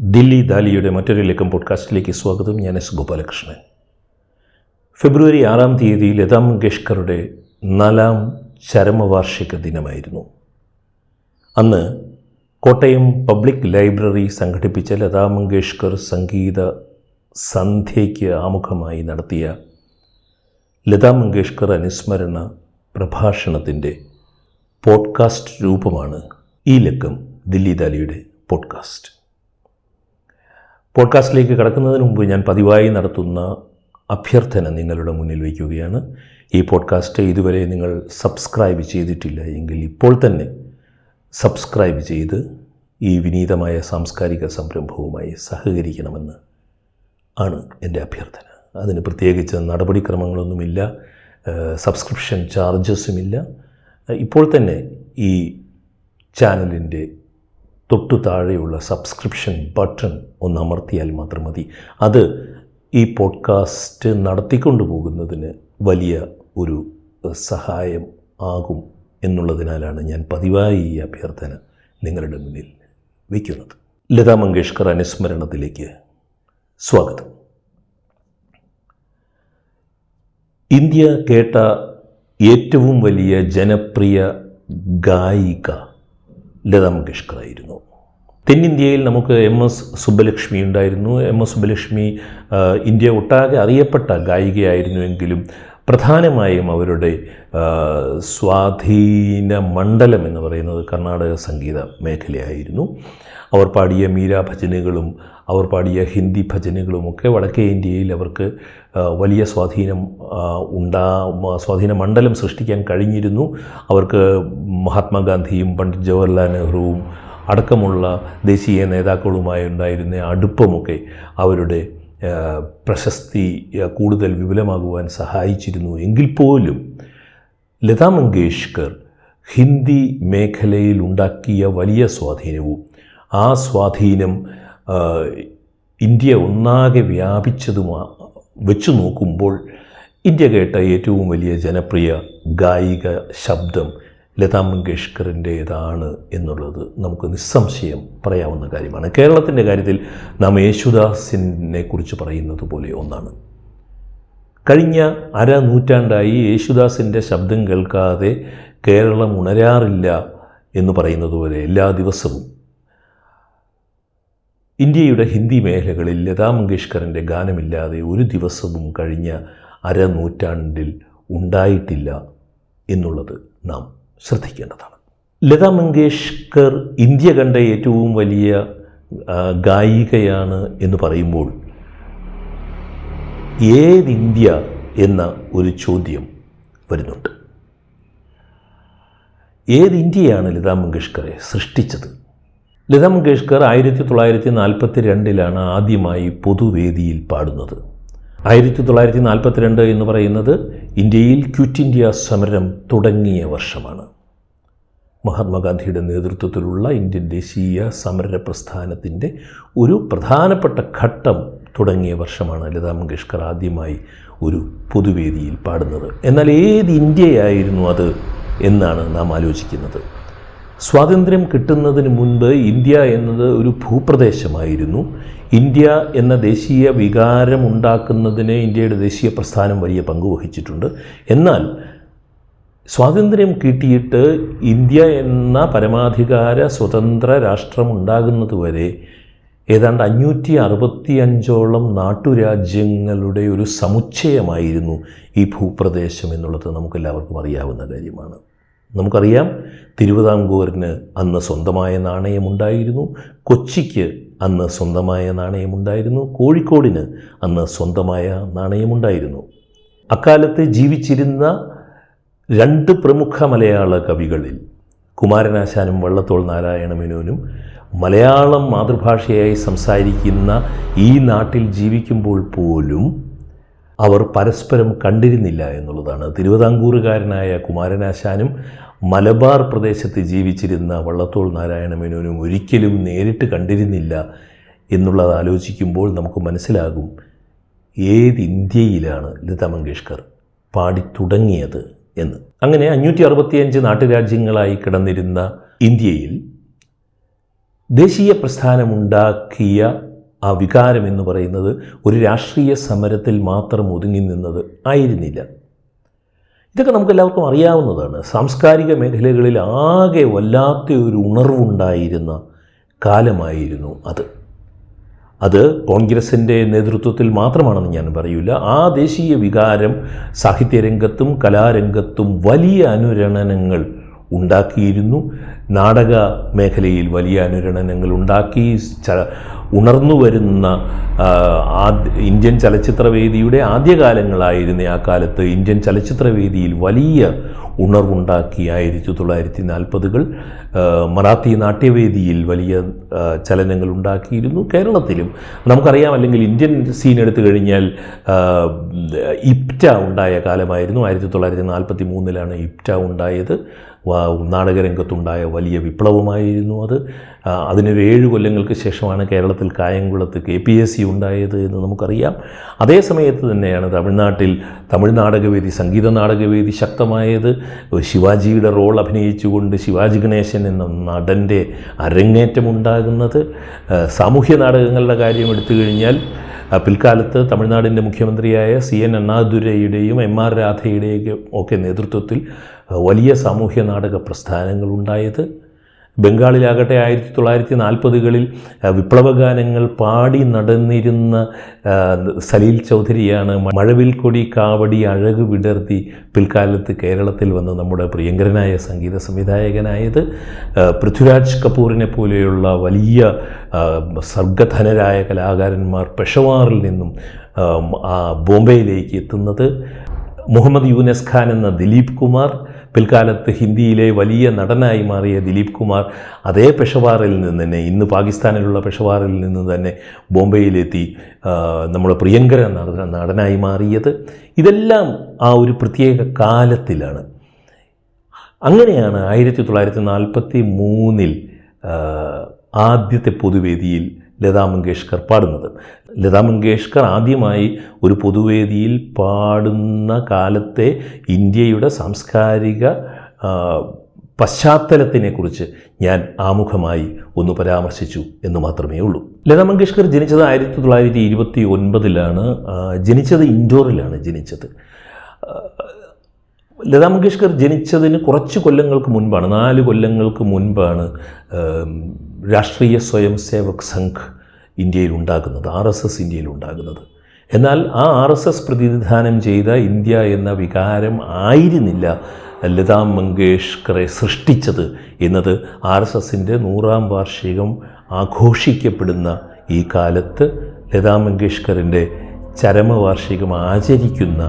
ദില്ലി ദാലിയുടെ മറ്റൊരു ലക്കം പോഡ്കാസ്റ്റിലേക്ക് സ്വാഗതം. ഞാൻ എസ് ഗോപാലകൃഷ്ണൻ. ഫെബ്രുവരി ആറാം തീയതി ലതാ മങ്കേഷ്കറുടെ നാലാം ചരമവാർഷിക ദിനമായിരുന്നു. അന്ന് കോട്ടയം പബ്ലിക് ലൈബ്രറി സംഘടിപ്പിച്ച ലതാ മങ്കേഷ്കർ സംഗീത സന്ധ്യയ്ക്ക് ആമുഖമായി നടത്തിയ ലതാ മങ്കേഷ്കർ അനുസ്മരണ പ്രഭാഷണത്തിന്റെ പോഡ്കാസ്റ്റ് രൂപമാണ് ഈ ലക്കം ദില്ലി ദാലിയുടെ പോഡ്കാസ്റ്റ്. പോഡ്കാസ്റ്റിലേക്ക് കടക്കുന്നതിന് മുമ്പ് ഞാൻ പതിവായി നടത്തുന്ന അഭ്യർത്ഥന നിങ്ങളുടെ മുന്നിൽ വയ്ക്കുകയാണ്. ഈ പോഡ്കാസ്റ്റ് ഇതുവരെ നിങ്ങൾ സബ്സ്ക്രൈബ് ചെയ്തിട്ടില്ല എങ്കിൽ ഇപ്പോൾ തന്നെ സബ്സ്ക്രൈബ് ചെയ്ത് ഈ വിനീതമായ സാംസ്കാരിക സംരംഭവുമായി സഹകരിക്കണമെന്ന് ആണ് എന്റെ അഭ്യർത്ഥന. അതിന് പ്രത്യേകിച്ച് നടപടിക്രമങ്ങളൊന്നുമില്ല സബ്സ്ക്രിപ്ഷൻ ചാർജസുമില്ല. ഇപ്പോൾ തന്നെ ഈ ചാനലിന്റെ തൊട്ടു താഴെയുള്ള സബ്സ്ക്രിപ്ഷൻ ബട്ടൺ ഒന്ന് അമർത്തിയാൽ മാത്രം മതി. അത് ഈ പോഡ്കാസ്റ്റ് നടത്തിക്കൊണ്ടു പോകുന്നതിന് വലിയ ഒരു സഹായം ആകും എന്നുള്ളതിനാലാണ് ഞാൻ പതിവായി ഈ അഭ്യർത്ഥന നിങ്ങളുടെ മുന്നിൽ വയ്ക്കുന്നത് ലതാ മങ്കേഷ്കർ അനുസ്മരണത്തിലേക്ക് സ്വാഗതം. ഇന്ത്യ കേട്ട ഏറ്റവും വലിയ ജനപ്രിയ ഗായിക ലതാ മങ്കേഷ്കറായിരുന്നു. തെന്നിന്ത്യയിൽ നമുക്ക് എം എസ് സുബ്ബലക്ഷ്മി ഉണ്ടായിരുന്നു. എം എസ് സുബ്ബലക്ഷ്മി ഇന്ത്യ ഒട്ടാകെ അറിയപ്പെട്ട ഗായികയായിരുന്നുവെങ്കിലും പ്രധാനമായും അവരുടെ സ്വാധീന മണ്ഡലം എന്ന് പറയുന്നത് കർണാടക സംഗീത മേഖലയായിരുന്നു. അവർ പാടിയ മീര ഭജനുകളും അവർ പാടിയ ഹിന്ദി ഭജനുകളുമൊക്കെ വടക്കേ ഇന്ത്യയിൽ അവർക്ക് വലിയ സ്വാധീനം ഉണ്ടാ സ്വാധീന മണ്ഡലം സൃഷ്ടിക്കാൻ കഴിഞ്ഞിരുന്നു. അവർക്ക് മഹാത്മാഗാന്ധിയും പണ്ഡിറ്റ് ജവഹർലാൽ നെഹ്റുവും അടക്കമുള്ള ദേശീയ നേതാക്കളുമായി ഉണ്ടായിരുന്ന അടുപ്പമൊക്കെ അവരുടെ പ്രശസ്തി കൂടുതൽ വിപുലമാകുവാൻ സഹായിച്ചിരുന്നു. എങ്കിൽ പോലും ലതാ മങ്കേഷ്കർ ഹിന്ദി മേഖലയിൽ ഉണ്ടാക്കിയ വലിയ സ്വാധീനവും ആ സ്വാധീനം ഇന്ത്യ ഒന്നാകെ വ്യാപിച്ചതുമാ വെച്ചു നോക്കുമ്പോൾ ഇന്ത്യ കേട്ട ഏറ്റവും വലിയ ജനപ്രിയ ഗായിക ശബ്ദം ലതാ മങ്കേഷ്കറിന്റേതാണ് എന്നുള്ളത് നമുക്ക് നിസ്സംശയം പറയാവുന്ന കാര്യമാണ്. കേരളത്തിന്റെ കാര്യത്തിൽ നാം യേശുദാസിനെ കുറിച്ച് പറയുന്നത് പോലെ ഒന്നാണ്. കഴിഞ്ഞ അര നൂറ്റാണ്ടായി യേശുദാസിന്റെ ശബ്ദം കേൾക്കാതെ കേരളം ഉണരാറില്ല എന്ന് പറയുന്നത് പോലെ എല്ലാ ദിവസവും ഇന്ത്യയുടെ ഹിന്ദി മേഖലകളിൽ ലതാ മങ്കേഷ്കറിന്റെ ഗാനമില്ലാതെ ഒരു ദിവസവും കഴിഞ്ഞ അര നൂറ്റാണ്ടിൽ ഉണ്ടായിട്ടില്ല എന്നുള്ളത് നാം ശ്രദ്ധിക്കേണ്ടതാണ്. ലതാ മങ്കേഷ്കർ ഇന്ത്യ കണ്ട ഏറ്റവും വലിയ ഗായികയാണ് എന്ന് പറയുമ്പോൾ ഏത് ഇന്ത്യ എന്ന ഒരു ചോദ്യം വരുന്നുണ്ട്. ഏത് ഇന്ത്യയാണ് ലതാ മങ്കേഷ്കറെ സൃഷ്ടിച്ചത്? ലതാ മങ്കേഷ്കർ ആയിരത്തി തൊള്ളായിരത്തി നാൽപ്പത്തി രണ്ടിലാണ് ആദ്യമായി പൊതുവേദിയിൽ പാടുന്നത്. ആയിരത്തി തൊള്ളായിരത്തി നാൽപ്പത്തിരണ്ട് എന്ന് പറയുന്നത് ഇന്ത്യയിൽ ക്വിറ്റ് ഇന്ത്യ സമരം തുടങ്ങിയ വർഷമാണ്. മഹാത്മാഗാന്ധിയുടെ നേതൃത്വത്തിലുള്ള ഇന്ത്യൻ ദേശീയ സമര പ്രസ്ഥാനത്തിന്റെ ഒരു പ്രധാനപ്പെട്ട ഘട്ടം തുടങ്ങിയ വർഷമാണ് ലതാ മങ്കേഷ്കർ ആദ്യമായി ഒരു പൊതുവേദിയിൽ പാടുന്നത്. എന്നാൽ ഏത് ഇന്ത്യയായിരുന്നു അത് എന്നാണ് നാം ആലോചിക്കുന്നത്. സ്വാതന്ത്ര്യം കിട്ടുന്നതിന് മുൻപ് ഇന്ത്യ എന്നത് ഒരു ഭൂപ്രദേശമായിരുന്നു. ഇന്ത്യ എന്ന ദേശീയ വികാരം ഉണ്ടാക്കുന്നതിന് ഇന്ത്യയുടെ ദേശീയ പ്രസ്ഥാനം വലിയ പങ്ക് വഹിച്ചിട്ടുണ്ട്. എന്നാൽ സ്വാതന്ത്ര്യം കിട്ടിയിട്ട് ഇന്ത്യ എന്ന പരമാധികാര സ്വതന്ത്ര രാഷ്ട്രം ഉണ്ടാകുന്നതുവരെ ഏതാണ്ട് അഞ്ഞൂറ്റി അറുപത്തി അഞ്ചോളം നാട്ടുരാജ്യങ്ങളുടെ ഒരു സമുച്ചയമായിരുന്നു ഈ ഭൂപ്രദേശം എന്നുള്ളത് നമുക്കെല്ലാവർക്കും അറിയാവുന്ന കാര്യമാണ്. നമുക്കറിയാം തിരുവിതാംകൂറിന് അന്ന് സ്വന്തമായ നാണയമുണ്ടായിരുന്നു. കൊച്ചിക്ക് അന്ന് സ്വന്തമായ നാണയമുണ്ടായിരുന്നു. കോഴിക്കോടിന് അന്ന് സ്വന്തമായ നാണയമുണ്ടായിരുന്നു. അക്കാലത്ത് ജീവിച്ചിരുന്ന രണ്ട് പ്രമുഖ മലയാള കവികളിൽ കുമാരനാശാനും വള്ളത്തോൾ നാരായണ മേനോനും മലയാളം മാതൃഭാഷയായി സംസാരിക്കുന്ന ഈ നാട്ടിൽ ജീവിക്കുമ്പോൾ പോലും അവർ പരസ്പരം കണ്ടിരുന്നില്ല എന്നുള്ളതാണ്. തിരുവിതാംകൂറുകാരനായ കുമാരനാശാനും മലബാർ പ്രദേശത്ത് ജീവിച്ചിരുന്ന വള്ളത്തോൾ നാരായണ മേനോനും ഒരിക്കലും നേരിട്ട് കണ്ടിരുന്നില്ല എന്നുള്ളത് ആലോചിക്കുമ്പോൾ നമുക്ക് മനസ്സിലാകും ഏത് ഇന്ത്യയിലാണ് ലത മങ്കേഷ്കർ പാടിത്തുടങ്ങിയത് എന്ന്. അങ്ങനെ അഞ്ഞൂറ്റി അറുപത്തിയഞ്ച് നാട്ടുരാജ്യങ്ങളായി കിടന്നിരുന്ന ഇന്ത്യയിൽ ദേശീയ പ്രസ്ഥാനമുണ്ടാക്കിയ ആ വികാരം എന്ന് പറയുന്നത് ഒരു രാഷ്ട്രീയ സമരത്തിൽ മാത്രം ഒതുങ്ങി നിന്നത് ആയിരുന്നില്ല. ഇതൊക്കെ നമുക്ക് എല്ലാവർക്കും അറിയാവുന്നതാണ്. സാംസ്കാരിക മേഖലകളിൽ ആകെ വല്ലാത്ത ഒരു ഉണർവുണ്ടായിരുന്ന കാലമായിരുന്നു അത്. അത് കോൺഗ്രസിന്റെ നേതൃത്വത്തിൽ മാത്രമാണെന്ന് ഞാൻ പറയില്ല ആ ദേശീയ വികാരം സാഹിത്യരംഗത്തും കലാരംഗത്തും വലിയ അനുരണനങ്ങൾ ഉണ്ടാക്കിയിരുന്നു. നാടക മേഖലയിൽ വലിയ അനുരണനങ്ങൾ ഉണ്ടാക്കി ഉണർന്നു വരുന്ന ഇന്ത്യൻ ചലച്ചിത്രവേദിയുടെ ആദ്യകാലങ്ങളായിരുന്ന ആ കാലത്ത് ഇന്ത്യൻ ചലച്ചിത്രവേദിയിൽ വലിയ ഉണർവുണ്ടാക്കി ആയിരത്തി തൊള്ളായിരത്തി നാൽപ്പതുകൾ മറാത്തി നാട്യവേദിയിൽ വലിയ ചലനങ്ങൾ ഉണ്ടാക്കിയിരുന്നു കേരളത്തിലും. നമുക്കറിയാം അല്ലെങ്കിൽ ഇന്ത്യൻ സീൻ എടുത്തു കഴിഞ്ഞാൽ ഇപ്റ്റ ഉണ്ടായ കാലമായിരുന്നു. ആയിരത്തി തൊള്ളായിരത്തി നാൽപ്പത്തി മൂന്നിലാണ് ഇപ്റ്റ ഉണ്ടായത്. നാടകരംഗത്തുണ്ടായ വലിയ വിപ്ലവമായിരുന്നു അത്. അതിനൊരു ഏഴ് കൊല്ലങ്ങൾക്ക് ശേഷമാണ് കേരളത്തിൽ കായംകുളത്ത് കെ പി എസ് സി ഉണ്ടായത് എന്ന് നമുക്കറിയാം. അതേ സമയത്ത് തന്നെയാണ് തമിഴ്നാട്ടിൽ തമിഴ് നാടകവേദി സംഗീത നാടകവേദി ശക്തമായത്. ശിവാജിയുടെ റോൾ അഭിനയിച്ചുകൊണ്ട് ശിവാജി ഗണേശൻ എന്ന നടന്റെ അരങ്ങേറ്റമുണ്ടാകുന്നത്. സാമൂഹ്യ നാടകങ്ങളുടെ കാര്യം എടുത്തു കഴിഞ്ഞാൽ പിൽക്കാലത്ത് തമിഴ്നാടിന്റെ മുഖ്യമന്ത്രിയായ സി എൻ അണ്ണാദുരയുടെയും എം ആർ രാധയുടെയും ഒക്കെ നേതൃത്വത്തിൽ വലിയ സാമൂഹ്യ നാടക പ്രസ്ഥാനങ്ങളുണ്ടായത്. ബംഗാളിലാകട്ടെ ആയിരത്തി തൊള്ളായിരത്തി നാൽപ്പതുകളിൽ വിപ്ലവഗാനങ്ങൾ പാടി നടന്നിരുന്ന സലീൽ ചൗധരിയാണ് മഴവിൽ കൊടി കാവടി അഴക് വിടർത്തി പിൽക്കാലത്ത് കേരളത്തിൽ വന്ന് നമ്മുടെ പ്രിയങ്കരനായ സംഗീത സംവിധായകനായത് പൃഥ്വിരാജ് കപൂറിനെ പോലെയുള്ള വലിയ സർഗധനരായ കലാകാരന്മാർ പെഷവാറിൽ നിന്നും ബോംബെയിലേക്ക് എത്തുന്നത് മുഹമ്മദ് യൂനസ് ഖാൻ എന്ന ദിലീപ് കുമാർ പിൽക്കാലത്ത് ഹിന്ദിയിലെ വലിയ നടനായി മാറിയ ദിലീപ് കുമാർ അതേ പെഷവാറിൽ നിന്ന് തന്നെ ഇന്ന് പാകിസ്ഥാനിലുള്ള പെഷവാറിൽ നിന്ന് തന്നെ ബോംബെയിലെത്തി നമ്മുടെ പ്രിയങ്കര നടനായി മാറിയത്. ഇതെല്ലാം ആ ഒരു പ്രത്യേക കാലത്തിലാണ്. അങ്ങനെയാണ് ആയിരത്തി തൊള്ളായിരത്തി നാൽപ്പത്തി മൂന്നിൽ ആദ്യത്തെ പൊതുവേദിയിൽ ലതാ മങ്കേഷ്കർ പാടുന്നത്. ലതാ മങ്കേഷ്കർ ആദ്യമായി ഒരു പൊതുവേദിയിൽ പാടുന്ന കാലത്തെ ഇന്ത്യയുടെ സാംസ്കാരിക പശ്ചാത്തലത്തിനെക്കുറിച്ച് ഞാൻ ആമുഖമായി ഒന്ന് പരാമർശിച്ചു എന്ന് മാത്രമേ ഉള്ളൂ. ലതാ മങ്കേഷ്കർ ജനിച്ചത് ആയിരത്തി തൊള്ളായിരത്തി ഇരുപത്തി ഒൻപതിലാണ്. ജനിച്ചത് ഇൻഡോറിലാണ് ജനിച്ചത്. ലതാ മങ്കേഷ്കർ ജനിച്ചതിന് കുറച്ച് കൊല്ലങ്ങൾക്ക് മുൻപാണ് നാല് കൊല്ലങ്ങൾക്ക് മുൻപാണ് രാഷ്ട്രീയ സ്വയം സേവക് സംഘ് ഇന്ത്യയിൽ ഉണ്ടാകുന്നത് ആർ എസ് എസ് ഇന്ത്യയിൽ ഉണ്ടാകുന്നത്. എന്നാൽ ആ ആർ എസ് എസ് പ്രതിനിധാനം ചെയ്ത ഇന്ത്യ എന്ന വികാരം ആയിരുന്നില്ല ലതാ മങ്കേഷ്കറെ സൃഷ്ടിച്ചത് എന്നത് ആർ എസ് എസിന്റെ നൂറാം വാർഷികം ആഘോഷിക്കപ്പെടുന്ന ഈ കാലത്ത് ലതാ മങ്കേഷ്കറിന്റെ ചരമവാർഷികം ആചരിക്കുന്ന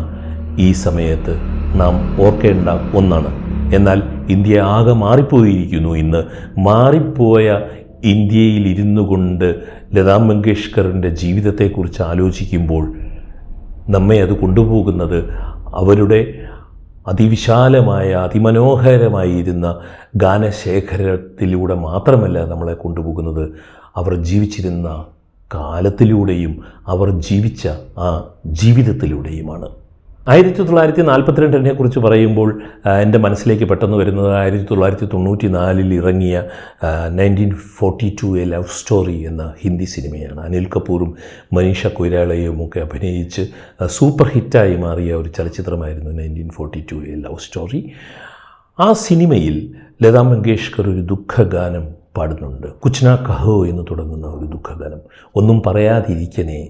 ഈ സമയത്ത് നാം ഓർക്കേണ്ട ഒന്നാണ്. എന്നാൽ ഇന്ത്യ ആകെ മാറിപ്പോയിരിക്കുന്നു ഇന്ന്. മാറിപ്പോയ ഇന്ത്യയിൽ ഇരുന്നു കൊണ്ട് ലതാ മങ്കേഷ്കറിന്റെ ജീവിതത്തെക്കുറിച്ച് ആലോചിക്കുമ്പോൾ നമ്മെ അത് കൊണ്ടുപോകുന്നത് അവരുടെ അതിവിശാലമായ അതിമനോഹരമായിരുന്ന ഗാനശേഖരത്തിലൂടെ മാത്രമല്ല നമ്മളെ കൊണ്ടുപോകുന്നത്. അവർ ജീവിച്ചിരുന്ന കാലത്തിലൂടെയും അവർ ജീവിച്ച ആ ജീവിതത്തിലൂടെയുമാണ്. ആയിരത്തി തൊള്ളായിരത്തി നാൽപ്പത്തിരണ്ടിനെ കുറിച്ച് പറയുമ്പോൾ എന്റെ മനസ്സിലേക്ക് പെട്ടെന്ന് വരുന്നത് ആയിരത്തി തൊള്ളായിരത്തി തൊണ്ണൂറ്റി നാലിൽ ഇറങ്ങിയ nineteen forty two a love story Hindi Hindi സിനിമയാണ്. അനിൽ കപൂറും മനീഷ കൊയ്രാളയും ഒക്കെ അഭിനയിച്ച് സൂപ്പർ ഹിറ്റായി മാറിയ ഒരു ചലച്ചിത്രമായിരുന്നു nineteen forty two a love story ആ സിനിമയിൽ ലതാ മങ്കേഷ്കർ ഒരു ദുഃഖഗാനം പാടുന്നുണ്ട്. കുച്ച്ന കഹോ എന്ന് തുടങ്ങുന്ന ഒരു ദുഃഖഗാനം. ഒന്നും പറയാതിരിക്കണേ.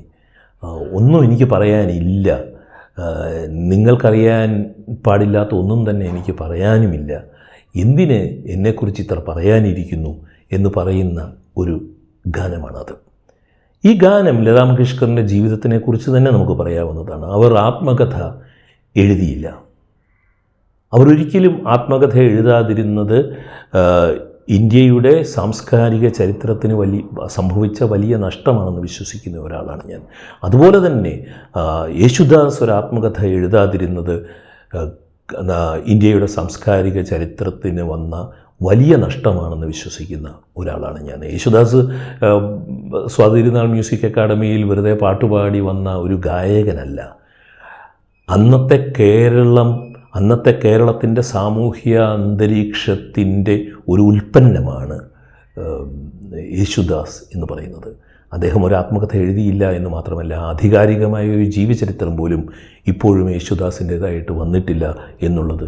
ഒന്നും എനിക്ക് പറയാനില്ല. നിങ്ങൾക്കറിയാൻ പാടില്ലാത്ത ഒന്നും തന്നെ എനിക്ക് പറയാനുമില്ല. എന്തിന് എന്നെക്കുറിച്ച് ഇത്ര പറയാനിരിക്കുന്നു എന്ന് പറയുന്ന ഒരു ഗാനമാണത്. ഈ ഗാനം ലതാ മങ്കേഷ്കറിന്റെ ജീവിതത്തിനെക്കുറിച്ച് തന്നെ നമുക്ക് പറയാവുന്നതാണ്. അവർ ആത്മകഥ എഴുതിയില്ല. അവരൊരിക്കലും ആത്മകഥ എഴുതാതിരുന്നത് ഇന്ത്യയുടെ സാംസ്കാരിക ചരിത്രത്തിന് വലിയ സംഭവിച്ച വലിയ നഷ്ടമാണെന്ന് വിശ്വസിക്കുന്ന ഒരാളാണ് ഞാൻ. അതുപോലെ തന്നെ യേശുദാസ് ഒരു ആത്മകഥ എഴുതാതിരുന്നത് ഇന്ത്യയുടെ സാംസ്കാരിക ചരിത്രത്തിന് വന്ന വലിയ നഷ്ടമാണെന്ന് വിശ്വസിക്കുന്ന ഒരാളാണ് ഞാൻ. യേശുദാസ് സ്വാതിരുന്നാൾ മ്യൂസിക് അക്കാഡമിയിൽ വെറുതെ പാട്ടുപാടി വന്ന ഒരു ഗായകനല്ല. അന്നത്തെ കേരളം അന്നത്തെ കേരളത്തിന്റെ സാമൂഹ്യ അന്തരീക്ഷത്തിന്റെ ഒരു ഉൽപ്പന്നമാണ് യേശുദാസ് എന്ന് പറയുന്നത്. അദ്ദേഹം ഒരു ആത്മകഥ എഴുതിയില്ല എന്ന് മാത്രമല്ല ആധികാരികമായ ഒരു ജീവചരിത്രം പോലും ഇപ്പോഴും യേശുദാസിന്റേതായിട്ട് വന്നിട്ടില്ല എന്നുള്ളത്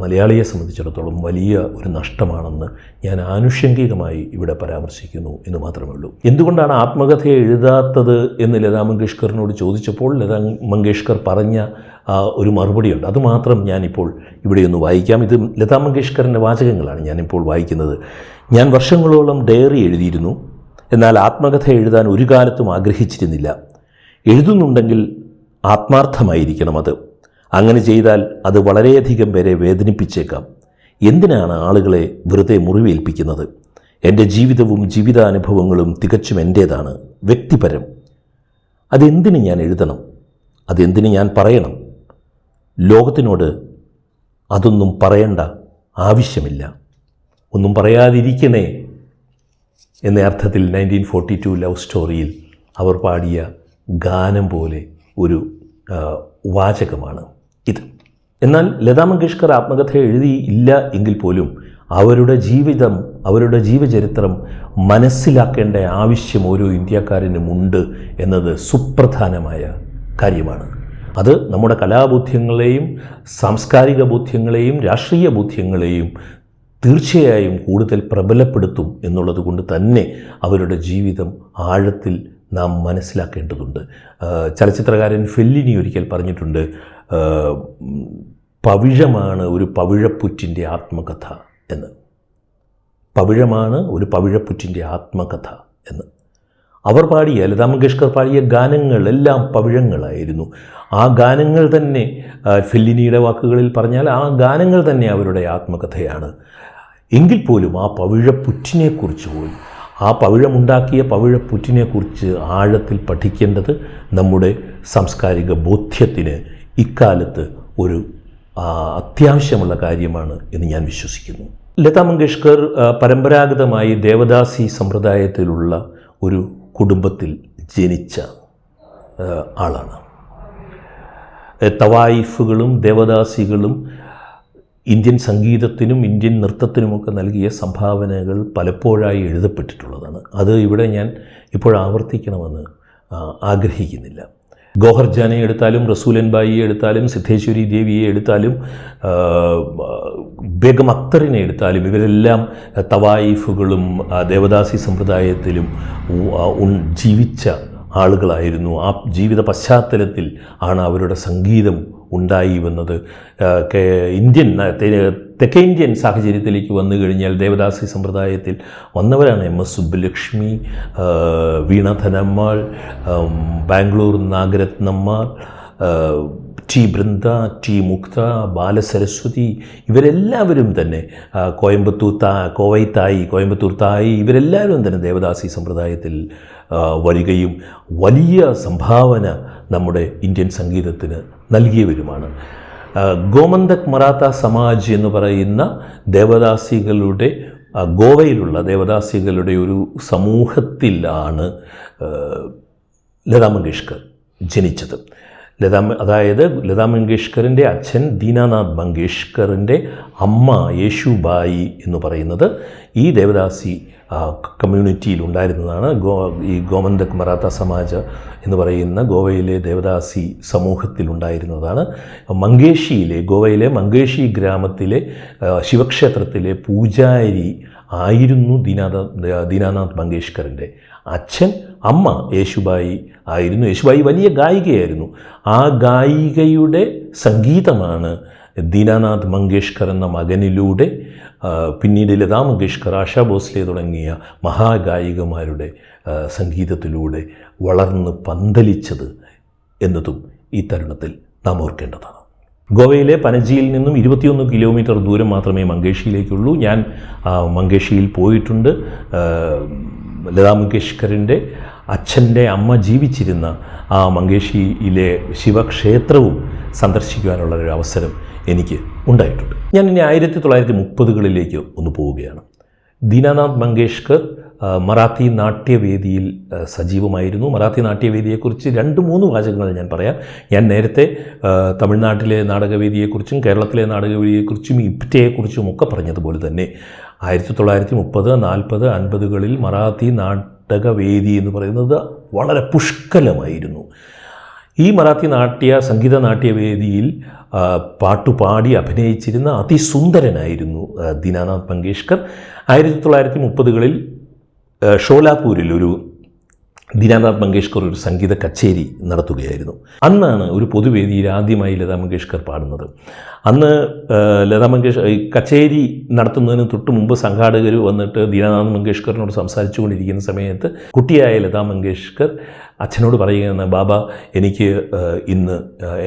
മലയാളിയെ സംബന്ധിച്ചിടത്തോളം വലിയ ഒരു നഷ്ടമാണെന്ന് ഞാൻ ആനുഷംഗികമായി ഇവിടെ പരാമർശിക്കുന്നു എന്ന് മാത്രമേ ഉള്ളൂ. എന്തുകൊണ്ടാണ് ആത്മകഥയെ എഴുതാത്തത് എന്ന് ലതാ മങ്കേഷ്കറിനോട് ചോദിച്ചപ്പോൾ ലതാ മങ്കേഷ്കർ പറഞ്ഞ ഒരു മറുപടിയുണ്ട്. അതുമാത്രം ഞാനിപ്പോൾ ഇവിടെ ഒന്ന് വായിക്കാം. ഇത് ലതാ മങ്കേഷ്കറിന്റെ വാചകങ്ങളാണ് ഞാനിപ്പോൾ വായിക്കുന്നത്. ഞാൻ വർഷങ്ങളോളം ഡയറി എഴുതിയിരുന്നു. എന്നാൽ ആത്മകഥ എഴുതാൻ ഒരു കാലത്തും ആഗ്രഹിച്ചിരുന്നില്ല. എഴുതുന്നുണ്ടെങ്കിൽ ആത്മാർത്ഥമായിരിക്കണം അത്. അങ്ങനെ ചെയ്താൽ അത് വളരെയധികം പേരെ വേദനിപ്പിച്ചേക്കാം. എന്തിനാണ് ആളുകളെ വെറുതെ മുറിവേൽപ്പിക്കുന്നത്? എന്റെ ജീവിതവും ജീവിതാനുഭവങ്ങളും തികച്ചും എന്റേതാണ്. വ്യക്തിപരം. അതെന്തിന് ഞാൻ എഴുതണം? അതെന്തിന് ഞാൻ പറയണം? ലോകത്തിനോട് അതൊന്നും പറയേണ്ട ആവശ്യമില്ല. ഒന്നും പറയാതിരിക്കണേ എന്ന അർത്ഥത്തിൽ നയന്റീൻ ഫോർട്ടി ടു ലവ് സ്റ്റോറിയിൽ അവർ പാടിയ ഗാനം പോലെ ഒരു വാചകമാണ് ഇത്. എന്നാൽ ലതാ മങ്കേഷ്കർ ആത്മകഥ എഴുതി ഇല്ല എങ്കിൽ പോലും അവരുടെ ജീവിതം അവരുടെ ജീവചരിത്രം മനസ്സിലാക്കേണ്ട ആവശ്യം ഓരോ ഇന്ത്യക്കാരനുമുണ്ട് എന്നത് സുപ്രധാനമായ കാര്യമാണ്. അത് നമ്മുടെ കലാബോധ്യങ്ങളെയും സാംസ്കാരിക ബോധ്യങ്ങളെയും രാഷ്ട്രീയ ബോധ്യങ്ങളെയും തീർച്ചയായും കൂടുതൽ പ്രബലപ്പെടുത്തും എന്നുള്ളത് കൊണ്ട് തന്നെ അവരുടെ ജീവിതം ആഴത്തിൽ നാം മനസ്സിലാക്കേണ്ടതുണ്ട്. ചലച്ചിത്രകാരൻ ഫെല്ലിനി ഒരിക്കൽ പറഞ്ഞിട്ടുണ്ട് പവിഴമാണ് ഒരു പവിഴപ്പുറ്റിന്റെ ആത്മകഥ എന്ന്. പവിഴമാണ് ഒരു പവിഴപ്പുറ്റിന്റെ ആത്മകഥ എന്ന്. അവർ പാടിയ ലതാ മങ്കേഷ്കർ പാടിയ ഗാനങ്ങളെല്ലാം പവിഴങ്ങളായിരുന്നു. ആ ഗാനങ്ങൾ തന്നെ ഫെല്ലിനിയുടെ വാക്കുകളിൽ പറഞ്ഞാൽ ആ ഗാനങ്ങൾ തന്നെ അവരുടെ ആത്മകഥയാണ്. എങ്കിൽ പോലും ആ പവിഴപ്പുറ്റിനെക്കുറിച്ച് പോലും ആ പവിഴമുണ്ടാക്കിയ പവിഴപ്പുറ്റിനെക്കുറിച്ച് ആഴത്തിൽ പഠിക്കേണ്ടത് നമ്മുടെ സാംസ്കാരിക ബോധ്യത്തിന് ഇക്കാലത്ത് ഒരു അത്യാവശ്യമുള്ള കാര്യമാണ് എന്ന് ഞാൻ വിശ്വസിക്കുന്നു. ലതാ മങ്കേഷ്കർ പരമ്പരാഗതമായി ദേവദാസി സമ്പ്രദായത്തിലുള്ള ഒരു കുടുംബത്തിൽ ജനിച്ച ആളാണ്. തവായിഫുകളും ദേവദാസികളും ഇന്ത്യൻ സംഗീതത്തിനും ഇന്ത്യൻ നൃത്തത്തിനുമൊക്കെ നൽകിയ സംഭാവനകൾ പലപ്പോഴായി എഴുതപ്പെട്ടിട്ടുള്ളതാണ്. അത് ഇവിടെ ഞാൻ ഇപ്പോൾ ആവർത്തിക്കണമെന്ന് ആഗ്രഹിക്കുന്നില്ല. ഗോഹർ ജാനെ എടുത്താലും റസൂലൻ ബായിയെ എടുത്താലും സിദ്ധേശ്വരി ദേവിയെ എടുത്താലും ബേഗം അക്തറിനെ എടുത്താലും ഇവരെല്ലാം തവായിഫുകളും ദേവദാസി സമ്പ്രദായത്തിലും ജീവിച്ച ആളുകളായിരുന്നു. ആ ജീവിത പശ്ചാത്തലത്തിൽ ആണ് അവരുടെ സംഗീതം ഉണ്ടായി വന്നത്. ഇന്ത്യൻ തെക്കേ ഇന്ത്യൻ സാഹചര്യത്തിലേക്ക് വന്നു കഴിഞ്ഞാൽ ദേവദാസി സമ്പ്രദായത്തിൽ വന്നവരാണ് എം എസ് സുബ്ബലക്ഷ്മി ആ, വീണ ധനമ്മാൾ ആം, ബാംഗ്ലൂർ നാഗരത്നമ്മാൾ ടി ബൃന്ദ ടി മുക്ത ബാലസരസ്വതി ഇവരെല്ലാവരും തന്നെ കോയമ്പത്തൂർ താ കോവൈത്തായി തായി കോയമ്പത്തൂർ തായി ഇവരെല്ലാവരും തന്നെ ദേവദാസി സമ്പ്രദായത്തിൽ വരികയും വലിയ സംഭാവന നമ്മുടെ ഇന്ത്യൻ സംഗീതത്തിന് നൽകിയവരുമാണ്. ഗോമന്തക് മറാത്ത സമാജ് എന്ന് പറയുന്ന ദേവദാസികളുടെ ഗോവയിലുള്ള ദേവദാസികളുടെ ഒരു സമൂഹത്തിലാണ് ലതാ മങ്കേഷ്കർ ജനിച്ചത്. ലതാ അതായത് ലതാ മങ്കേഷ്കറിന്റെ അച്ഛൻ ദീനാനാഥ് മങ്കേഷ്കറിന്റെ അമ്മ യേശുബായി എന്ന് പറയുന്നത് ഈ ദേവദാസി കമ്മ്യൂണിറ്റിയിൽ ഉണ്ടായിരുന്നതാണ് ഗോ ഈ ഗോമന്തക് മറാത്ത സമാജ് എന്ന് പറയുന്ന ഗോവയിലെ ദേവദാസി സമൂഹത്തിൽ ഉണ്ടായിരുന്നതാണ് മങ്കേഷിയിലെ ഗോവയിലെ മങ്കേഷി ഗ്രാമത്തിലെ ശിവക്ഷേത്രത്തിലെ പൂജാരി ആയിരുന്നു ദീനാഥ ദീനാനാഥ് മങ്കേഷ്കറിന്റെ അച്ഛൻ. അമ്മ യേശുബായി ആയിരുന്നു. യേശുബായി വലിയ ഗായികയായിരുന്നു. ആ ഗായികയുടെ സംഗീതമാണ് ദീനാനാഥ് മങ്കേഷ്കർ എന്ന മകനിലൂടെ പിന്നീട് ലതാ മങ്കേഷ്കർ ആശാ ഭോസ്ലെ തുടങ്ങിയ മഹാഗായികമാരുടെ സംഗീതത്തിലൂടെ വളർന്ന് പന്തലിച്ചത് എന്നതും ഈ തരുണത്തിൽ നാം ഓർക്കേണ്ടതാണ്. ഗോവയിലെ പനജിയിൽ നിന്നും ഇരുപത്തിയൊന്ന് കിലോമീറ്റർ ദൂരം മാത്രമേ മങ്കേഷിയിലേക്കുള്ളൂ. ഞാൻ മങ്കേഷിയിൽ പോയിട്ടുണ്ട്. ലതാ മങ്കേഷ്കറിന്റെ അച്ഛന്റെ അമ്മ ജീവിച്ചിരുന്ന ആ മങ്കേഷിയിലെ ശിവക്ഷേത്രവും സന്ദർശിക്കുവാനുള്ള ഒരു അവസരം എനിക്ക് ഉണ്ടായിട്ടുണ്ട്. ഞാൻ ഇനി ആയിരത്തി തൊള്ളായിരത്തി മുപ്പതുകളിലേക്ക് ഒന്ന് പോവുകയാണ്. ദീനാനാഥ് മങ്കേഷ്കർ മറാത്തി നാട്യവേദിയിൽ സജീവമായിരുന്നു. മറാത്തി നാട്യവേദിയെക്കുറിച്ച് രണ്ട് മൂന്ന് വാചകങ്ങൾ ഞാൻ പറയാം. ഞാൻ നേരത്തെ തമിഴ്നാട്ടിലെ നാടകവേദിയെക്കുറിച്ചും കേരളത്തിലെ നാടകവേദിയെക്കുറിച്ചും ഇപ്റ്റയെക്കുറിച്ചും ഒക്കെ പറഞ്ഞതുപോലെ തന്നെ ആയിരത്തി തൊള്ളായിരത്തി മുപ്പത് നാൽപ്പത് അൻപതുകളിൽ മറാത്തി നാടകവേദി എന്ന് പറയുന്നത് വളരെ പുഷ്കലമായിരുന്നു. ഈ മറാത്തി നാട്യ സംഗീത നാട്യവേദിയിൽ പാട്ടുപാടി അഭിനയിച്ചിരുന്ന അതിസുന്ദരനായിരുന്നു ദീനാനാഥ് മങ്കേഷ്കർ. ആയിരത്തി തൊള്ളായിരത്തി മുപ്പതുകളിൽ ഷോലാപൂരിൽ ഒരു ദീനാനാഥ് മങ്കേഷ്കർ ഒരു സംഗീത കച്ചേരി നടത്തുകയായിരുന്നു. അന്നാണ് ഒരു പൊതുവേദിയിൽ ആദ്യമായി ലതാ മങ്കേഷ്കർ പാടുന്നത്. അന്ന് ലതാ മങ്കേഷ് കച്ചേരി നടത്തുന്നതിന് തൊട്ട് മുമ്പ് സംഘാടകർ വന്നിട്ട് ദീനാനാഥ് മങ്കേഷ്കറിനോട് സംസാരിച്ചു കൊണ്ടിരിക്കുന്ന സമയത്ത് കുട്ടിയായ ലതാ മങ്കേഷ്കർ അച്ഛനോട് പറയുകയാണ് ബാബ എനിക്ക് ഇന്ന്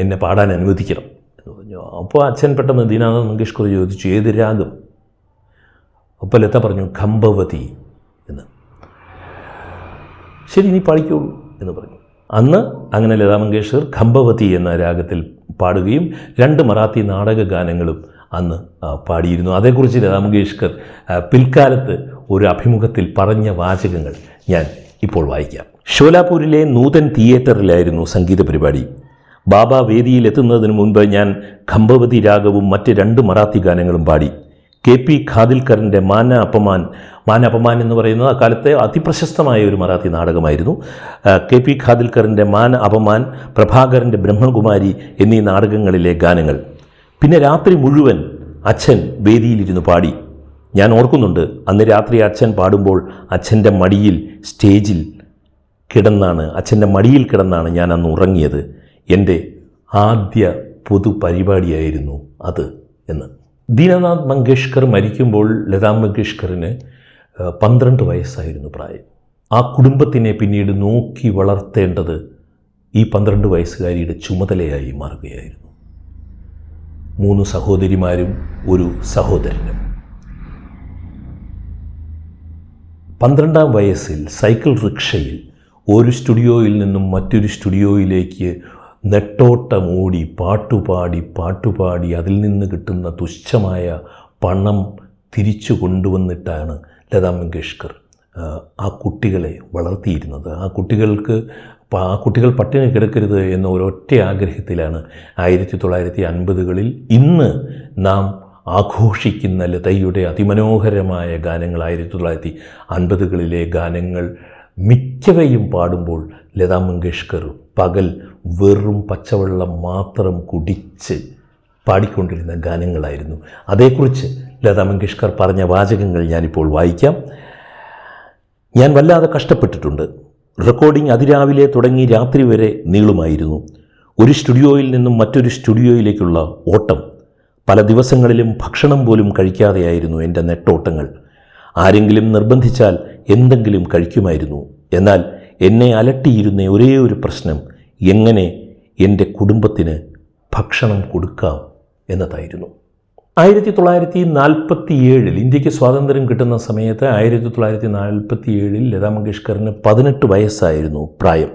എന്നെ പാടാൻ അനുവദിക്കണം. എന്ന് പറഞ്ഞു. അപ്പോൾ അച്ഛൻ പെട്ടെന്ന് ദീനാനാഥ് മങ്കേഷ്കർ ചോദിച്ചു ഏത് രാഗം? അപ്പോൾ ലത പറഞ്ഞു എന്ന് ശരി നീ പാടിക്കോളൂ എന്ന് പറഞ്ഞു. അന്ന് അങ്ങനെ ലതാ മങ്കേഷ്കർ ഖംഭവതി എന്ന രാഗത്തിൽ പാടുകയും രണ്ട് മറാത്തി നാടക ഗാനങ്ങളും അന്ന് പാടിയിരുന്നു. അതേക്കുറിച്ച് ലതാ മങ്കേഷ്കർ പിൽക്കാലത്ത് ഒരു അഭിമുഖത്തിൽ പറഞ്ഞ വാചകങ്ങൾ ഞാൻ ഇപ്പോൾ വായിക്കാം. ഷോലാപൂരിലെ നൂതൻ തിയേറ്ററിലായിരുന്നു സംഗീത പരിപാടി. ബാബ വേദിയിൽ എത്തുന്നതിന് മുൻപ് ഞാൻ ഖംഭവതി രാഗവും മറ്റ് രണ്ട് മറാത്തി ഗാനങ്ങളും പാടി. കെ പി ഖാദിൽക്കറിന്റെ മാന അപമാൻ മാന അപമാൻ എന്ന് പറയുന്നത് അക്കാലത്തെ അതിപ്രശസ്തമായ ഒരു മറാത്തി നാടകമായിരുന്നു. കെ പി ഖാദിൽക്കറിന്റെ മാന അപമാൻ പ്രഭാകരന്റെ ബ്രഹ്മകുമാരി എന്നീ നാടകങ്ങളിലെ ഗാനങ്ങൾ. പിന്നെ രാത്രി മുഴുവൻ അച്ഛൻ വേദിയിലിരുന്ന് പാടി. ഞാൻ ഓർക്കുന്നുണ്ട് അന്ന് രാത്രി അച്ഛൻ പാടുമ്പോൾ അച്ഛന്റെ മടിയിൽ സ്റ്റേജിൽ കിടന്നാണ് അച്ഛന്റെ മടിയിൽ കിടന്നാണ് ഞാൻ അന്ന് ഉറങ്ങിയത്. എന്റെ ആദ്യ പൊതു പരിപാടിയായിരുന്നു അത് എന്ന്. ദീനനാഥ് മങ്കേഷ്കർ മരിക്കുമ്പോൾ ലതാ മങ്കേഷ്കറിന് പന്ത്രണ്ട് വയസ്സായിരുന്നു പ്രായം. ആ കുടുംബത്തിനെ പിന്നീട് നോക്കി വളർത്തേണ്ടത് ഈ പന്ത്രണ്ട് വയസ്സുകാരിയുടെ ചുമതലയായി മാറുകയായിരുന്നു. മൂന്ന് സഹോദരിമാരും ഒരു സഹോദരനും. പന്ത്രണ്ടാം വയസ്സിൽ സൈക്കിൾ റിക്ഷയിൽ ഒരു സ്റ്റുഡിയോയിൽ നിന്നും മറ്റൊരു സ്റ്റുഡിയോയിലേക്ക് നെട്ടോട്ടമോടി പാട്ടുപാടി പാട്ടുപാടി അതിൽ നിന്ന് കിട്ടുന്ന തുച്ഛമായ പണം തിരിച്ചു കൊണ്ടുവന്നിട്ടാണ് ലതാ മങ്കേഷ്കർ ആ, കുട്ടികളെ വളർത്തിയിരുന്നത്. ആ കുട്ടികൾക്ക് ആ കുട്ടികൾ പട്ടിണി കിടക്കരുത് എന്ന ഒരൊറ്റ ആഗ്രഹത്തിലാണ് ആയിരത്തി തൊള്ളായിരത്തി അൻപതുകളിൽ ഇന്ന് നാം ആഘോഷിക്കുന്ന ലതയുടെ അതിമനോഹരമായ ഗാനങ്ങൾ ആയിരത്തി തൊള്ളായിരത്തി അൻപതുകളിലെ ഗാനങ്ങൾ മിക്കവയും പാടുമ്പോൾ ലതാ മങ്കേഷ്കർ പകൽ വെറും പച്ചവെള്ളം മാത്രം കുടിച്ച് പാടിക്കൊണ്ടിരുന്ന ഗാനങ്ങളായിരുന്നു. അതേക്കുറിച്ച് ലതാ മങ്കേഷ്കർ പറഞ്ഞ വാചകങ്ങൾ ഞാനിപ്പോൾ വായിക്കാം. ഞാൻ വല്ലാതെ കഷ്ടപ്പെട്ടിട്ടുണ്ട്. റെക്കോർഡിംഗ് അതിരാവിലെ തുടങ്ങി രാത്രി വരെ നീളുമായിരുന്നു. ഒരു സ്റ്റുഡിയോയിൽ നിന്നും മറ്റൊരു സ്റ്റുഡിയോയിലേക്കുള്ള ഓട്ടം. പല ദിവസങ്ങളിലും ഭക്ഷണം പോലും കഴിക്കാതെയായിരുന്നു എന്റെ നെട്ടോട്ടങ്ങൾ. ആരെങ്കിലും നിർബന്ധിച്ചാൽ എന്തെങ്കിലും കഴിക്കുമായിരുന്നു. എന്നാൽ എന്നെ അലട്ടിയിരുന്ന ഒരേ ഒരു പ്രശ്നം എങ്ങനെ എന്റെ കുടുംബത്തിന് ഭക്ഷണം കൊടുക്കാം എന്നതായിരുന്നു. ആയിരത്തി തൊള്ളായിരത്തി നാൽപ്പത്തി ഏഴിൽ ഇന്ത്യയ്ക്ക് സ്വാതന്ത്ര്യം കിട്ടുന്ന സമയത്ത് ആയിരത്തി തൊള്ളായിരത്തി നാൽപ്പത്തി ഏഴിൽ ലതാ മങ്കേഷ്കറിന് പതിനെട്ട് വയസ്സായിരുന്നു പ്രായം.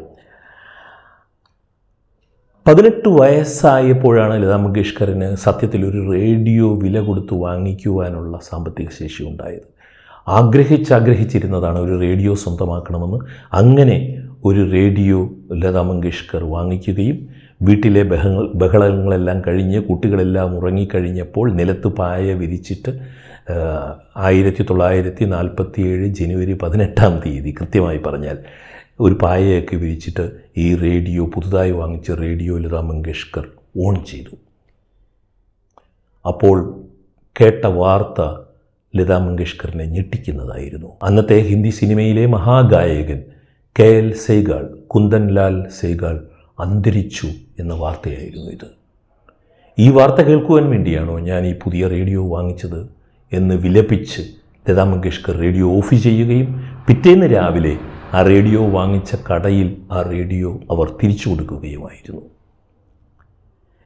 പതിനെട്ട് വയസ്സായപ്പോഴാണ് ലതാ മങ്കേഷ്കറിന് സത്യത്തിൽ ഒരു റേഡിയോ വില കൊടുത്ത് വാങ്ങിക്കുവാനുള്ള സാമ്പത്തിക ശേഷി ഉണ്ടായത്. ആഗ്രഹിച്ചാഗ്രഹിച്ചിരുന്നതാണ് ഒരു റേഡിയോ സ്വന്തമാക്കണമെന്ന്. അങ്ങനെ ഒരു റേഡിയോ ലതാ മങ്കേഷ്കർ വാങ്ങിക്കുകയും വീട്ടിലെ ബഹങ്ങൾ ബഹളങ്ങളെല്ലാം കഴിഞ്ഞ് കുട്ടികളെല്ലാം ഉറങ്ങിക്കഴിഞ്ഞപ്പോൾ നിലത്ത് പായ വിരിച്ചിട്ട് ആയിരത്തി തൊള്ളായിരത്തി നാൽപ്പത്തി ഏഴ് ജനുവരി പതിനെട്ടാം തീയതി കൃത്യമായി പറഞ്ഞാൽ ഒരു പായയൊക്കെ വിരിച്ചിട്ട് ഈ റേഡിയോ പുതുതായി വാങ്ങിച്ച റേഡിയോ ലതാ മങ്കേഷ്കർ ഓൺ ചെയ്തു. അപ്പോൾ കേട്ട വാർത്ത ലതാ മങ്കേഷ്കറിനെ ഞെട്ടിക്കുന്നതായിരുന്നു. അന്നത്തെ ഹിന്ദി സിനിമയിലെ മഹാഗായകൻ കെ എൽ സേഗാൾ കുന്ദൻലാൽ സേഗാൾ അന്തരിച്ചു എന്ന വാർത്തയായിരുന്നു ഇത്. ഈ വാർത്ത കേൾക്കുവാൻ വേണ്ടിയാണോ ഞാൻ ഈ പുതിയ റേഡിയോ വാങ്ങിച്ചത് എന്ന് വിലപിച്ച് ലതാ മങ്കേഷ്കർ റേഡിയോ ഓഫ് ചെയ്യുകയും പിറ്റേന്ന് രാവിലെ ആ റേഡിയോ വാങ്ങിച്ച കടയിൽ ആ റേഡിയോ അവർ തിരിച്ചു കൊടുക്കുകയുമായിരുന്നു.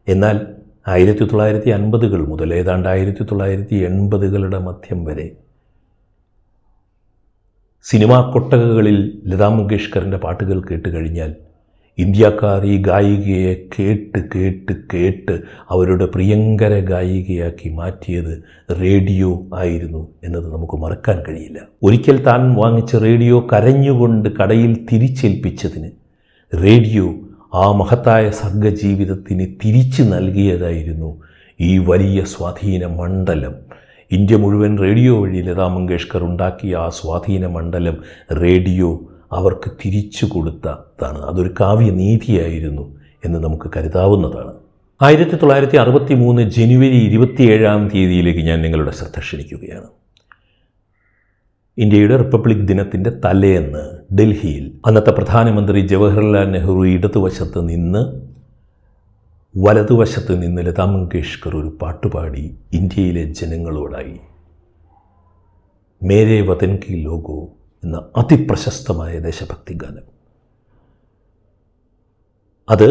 എന്നാൽ ആയിരത്തി തൊള്ളായിരത്തി അൻപതുകൾ മുതൽ ഏതാണ്ട് ആയിരത്തി തൊള്ളായിരത്തി എൺപതുകളുടെ മധ്യം വരെ സിനിമാ കൊട്ടകകളിൽ ലതാ മങ്കേഷ്കറിന്റെ പാട്ടുകൾ കേട്ട് കഴിഞ്ഞാൽ ഇന്ത്യക്കാർ ഈ ഗായികയെ കേട്ട് കേട്ട് കേട്ട് അവരുടെ പ്രിയങ്കര ഗായികയാക്കി മാറ്റിയത് റേഡിയോ ആയിരുന്നു എന്നത് നമുക്ക് മറക്കാൻ കഴിയില്ല. ഒരിക്കൽ താൻ വാങ്ങിച്ച റേഡിയോ കരഞ്ഞുകൊണ്ട് കടയിൽ തിരിച്ചേൽപ്പിച്ചതിന് റേഡിയോ ആ മഹത്തായ സർഗജീവിതത്തിന് തിരിച്ചു നൽകിയതായിരുന്നു ഈ വലിയ സ്വാധീന മണ്ഡലം. ഇന്ത്യ മുഴുവൻ റേഡിയോ വഴി ലതാ മങ്കേഷ്കർ ഉണ്ടാക്കിയ ആ സ്വാധീന മണ്ഡലം റേഡിയോ അവർക്ക് തിരിച്ചു കൊടുത്തതാണ്. അതൊരു കാവ്യനീതിയായിരുന്നു എന്ന് നമുക്ക് കരുതാവുന്നതാണ്. ആയിരത്തി തൊള്ളായിരത്തി അറുപത്തി മൂന്ന് ജനുവരി ഇരുപത്തിയേഴാം തീയതിയിലേക്ക് ഞാൻ നിങ്ങളുടെ ശ്രദ്ധ ക്ഷണിക്കുകയാണ്. ഇന്ത്യയുടെ റിപ്പബ്ലിക് ദിനത്തിന്റെ തലേന്ന് ഡൽഹിയിൽ അന്നത്തെ പ്രധാനമന്ത്രി ജവഹർലാൽ നെഹ്റു ഇടതുവശത്ത് നിന്ന് വലതുവശത്ത് നിന്ന് ലതാ മങ്കേഷ്കർ ഒരു പാട്ടുപാടി ഇന്ത്യയിലെ ജനങ്ങളോടായി മേരെ വതൻ കി ലോഗോ എന്ന അതിപ്രശസ്തമായ ദേശഭക്തി ഗാനം. അത്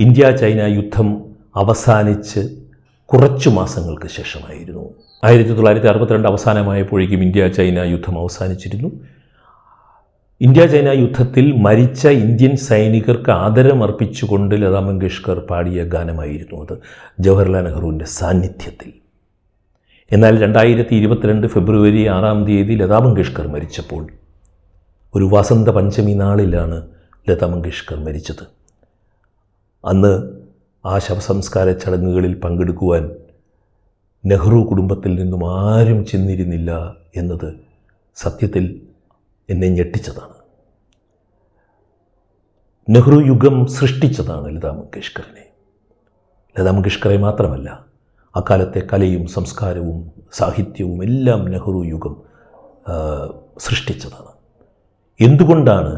ഇന്ത്യ ചൈന യുദ്ധം അവസാനിച്ച് കുറച്ചു മാസങ്ങൾക്ക് ശേഷമായിരുന്നു. ആയിരത്തി തൊള്ളായിരത്തി അറുപത്തിരണ്ട് അവസാനമായപ്പോഴേക്കും ഇന്ത്യ ചൈന യുദ്ധം അവസാനിച്ചിരുന്നു. ഇന്ത്യ ചൈന യുദ്ധത്തിൽ മരിച്ച ഇന്ത്യൻ സൈനികർക്ക് ആദരമർപ്പിച്ചുകൊണ്ട് ലതാ മങ്കേഷ്കർ പാടിയ ഗാനമായിരുന്നു അത് ജവഹർലാൽ നെഹ്റുവിന്റെ സാന്നിധ്യത്തിൽ. എന്നാൽ രണ്ടായിരത്തി ഇരുപത്തിരണ്ട് ഫെബ്രുവരി ആറാം തീയതി ലതാ മങ്കേഷ്കർ മരിച്ചപ്പോൾ ഒരു വസന്ത പഞ്ചമി നാളിലാണ് ലതാ മങ്കേഷ്കർ മരിച്ചത്. അന്ന് ആ ശവസംസ്കാര ചടങ്ങുകളിൽ പങ്കെടുക്കുവാൻ നെഹ്റു കുടുംബത്തിൽ നിന്നും ആരും ചെന്നിരുന്നില്ല എന്നത് സത്യത്തിൽ എന്നെ ഞെട്ടിച്ചതാണ്. നെഹ്റു യുഗം സൃഷ്ടിച്ചതാണ് ലതാ മങ്കേഷ്കറിനെ. ലതാ മങ്കേഷ്കറെ മാത്രമല്ല അക്കാലത്തെ കലയും സംസ്കാരവും സാഹിത്യവും എല്ലാം നെഹ്റു യുഗം സൃഷ്ടിച്ചതാണ്. എന്തുകൊണ്ടാണ്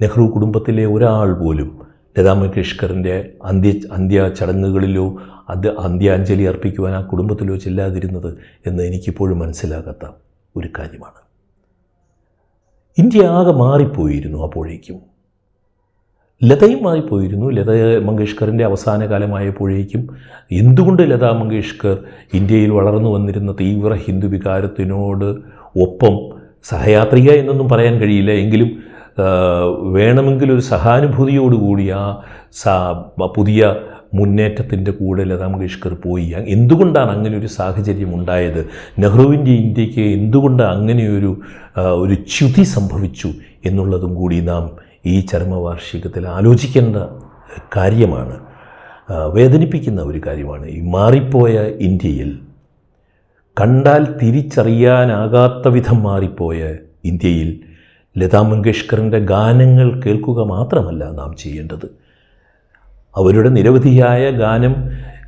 നെഹ്റു കുടുംബത്തിലെ ഒരാൾ പോലും ലതാ മങ്കേഷ്കറിന്റെ അന്ത്യ അന്ത്യ ചടങ്ങുകളിലോ അത് അന്ത്യാഞ്ജലി അർപ്പിക്കുവാൻ ആ കുടുംബത്തിലോ ചെല്ലാതിരുന്നത് എന്ന് എനിക്കിപ്പോഴും മനസ്സിലാകാത്ത ഒരു കാര്യമാണ്. ഇന്ത്യ ആകെ മാറിപ്പോയിരുന്നു അപ്പോഴേക്കും. ലതയും മാറിപ്പോയിരുന്നു. ലത മങ്കേഷ്കറിന്റെ അവസാന കാലമായപ്പോഴേക്കും എന്തുകൊണ്ട് ലതാ മങ്കേഷ്കർ ഇന്ത്യയിൽ വളർന്നു വന്നിരുന്ന തീവ്ര ഹിന്ദു വികാരത്തിനോട് ഒപ്പം സഹയാത്രിക എന്നൊന്നും പറയാൻ കഴിയില്ല. എങ്കിലും വേണമെങ്കിൽ ഒരു സഹാനുഭൂതിയോടുകൂടി ആ സാ പുതിയ മുന്നേറ്റത്തിന്റെ കൂടെ ലതാ മങ്കേഷ്കർ പോയി എന്തുകൊണ്ടാണ് അങ്ങനെ ഒരു സാഹചര്യം ഉണ്ടായത്? നെഹ്റുവിന്റെ ഇന്ത്യയ്ക്ക് എന്തുകൊണ്ട് അങ്ങനെയൊരു ഒരു ച്യുതി സംഭവിച്ചു എന്നുള്ളതും കൂടി നാം ഈ ചരമവാർഷികത്തിൽ ആലോചിക്കേണ്ട കാര്യമാണ്. വേദനിപ്പിക്കുന്ന ഒരു കാര്യമാണ്. ഈ മാറിപ്പോയ ഇന്ത്യയിൽ കണ്ടാൽ തിരിച്ചറിയാനാകാത്ത വിധം മാറിപ്പോയ ഇന്ത്യയിൽ ലതാ മങ്കേഷ്കറിന്റെ ഗാനങ്ങൾ കേൾക്കുക മാത്രമല്ല നാം ചെയ്യേണ്ടത്. അവരുടെ നിരവധിയായ ഗാനം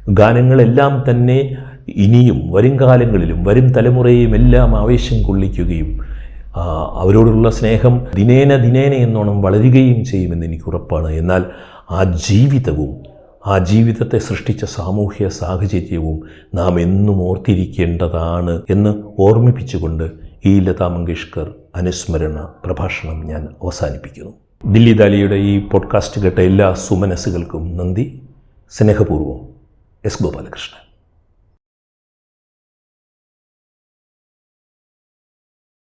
ഗാനങ്ങളെല്ലാം തന്നെ ഇനിയും വരും കാലങ്ങളിലും വരും തലമുറയും എല്ലാം ആവേശം കൊള്ളിക്കുകയും അവരോടുള്ള സ്നേഹം ദിനേന ദിനേന എന്നോണം വളരുകയും ചെയ്യുമെന്ന് എനിക്ക് ഉറപ്പാണ്. എന്നാൽ ആ ജീവിതവും ആ ജീവിതത്തെ സൃഷ്ടിച്ച സാമൂഹ്യ സാഹചര്യവും നാം എന്നും ഓർത്തിരിക്കേണ്ടതാണ് എന്ന് ഓർമ്മിപ്പിച്ചുകൊണ്ട് ഈ ലതാ മങ്കേഷ്കർ അനുസ്മരണ പ്രഭാഷണം ഞാൻ അവസാനിപ്പിക്കുന്നു. ദില്ലി ദാലിയുടെ ഈ പോഡ്കാസ്റ്റ് കേട്ട എല്ലാ സുമനസ്സുകൾക്കും നന്ദി. സ്നേഹപൂർവം എസ് ഗോപാലകൃഷ്ണൻ.